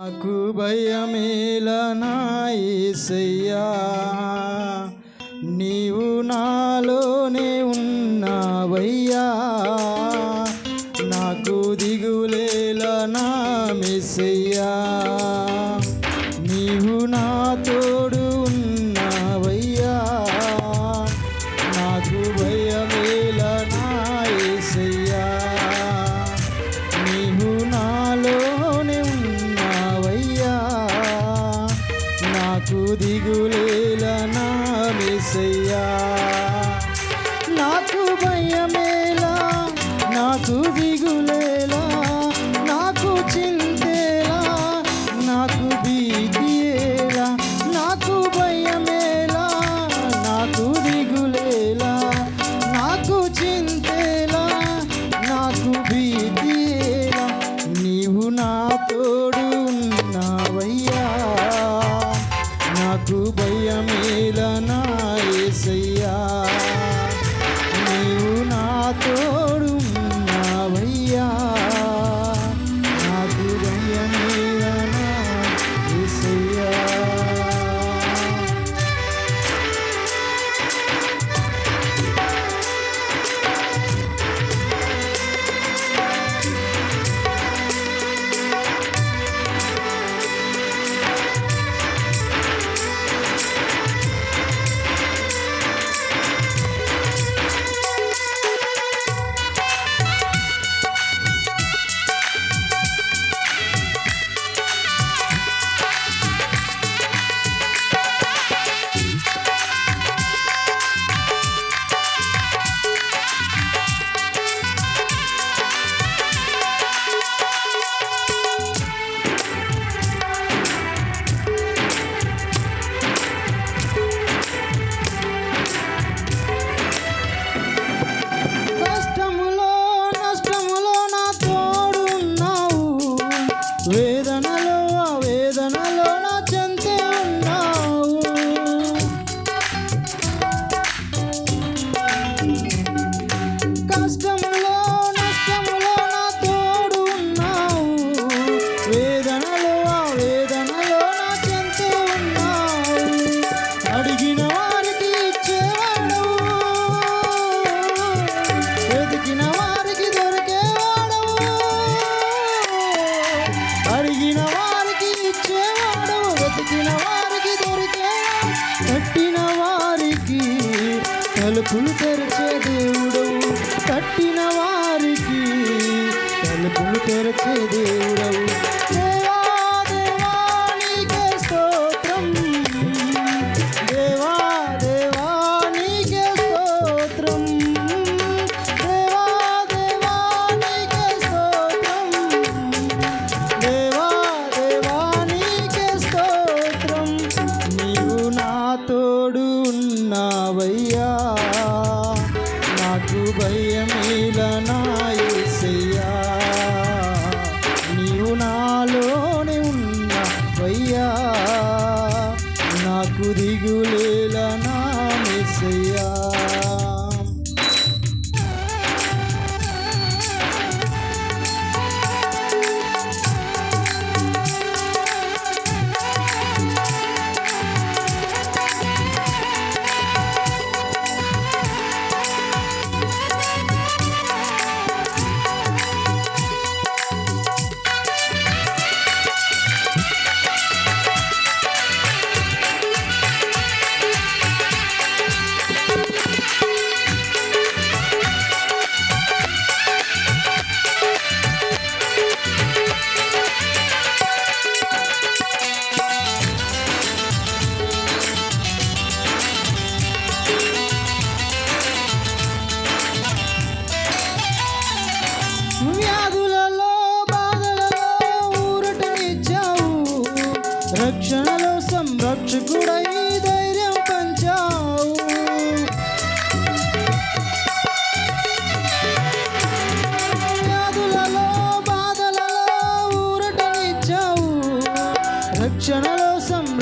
నాకు భయమేలనాయ్యా నీవు నాలోనే ఉన్నావయ్యా. నాకు దిగులేలనా మిసయ్యా భయమేలా నాకు దిగులేలా నాకు చింతేలా నాకు భీతియేలా నాకు భయమేలా నాకు దిగులేలా నాకు చింతేలా నాకు భీతియేలా నీవు నా తోడు నావయ్యా నాకు భయమేలా తలుపులు తెరిచే దేవుడు కట్టిన వారికి తలుపులు తెరిచే దేవుడవు. ఉన్నావయ్యా. నాకు భయమేలా నాయసయ్యా నీవు నాలోనే ఉన్నావయ్యా. నాకు దిగు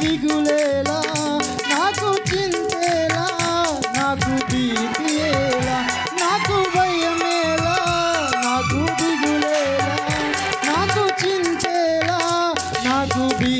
దిగులేలా నాకు చింతేలా నాకు భీతియేలా నాకు భయమేలా నాకు దిగులేలా నాకు చింతేలా నాకు భీ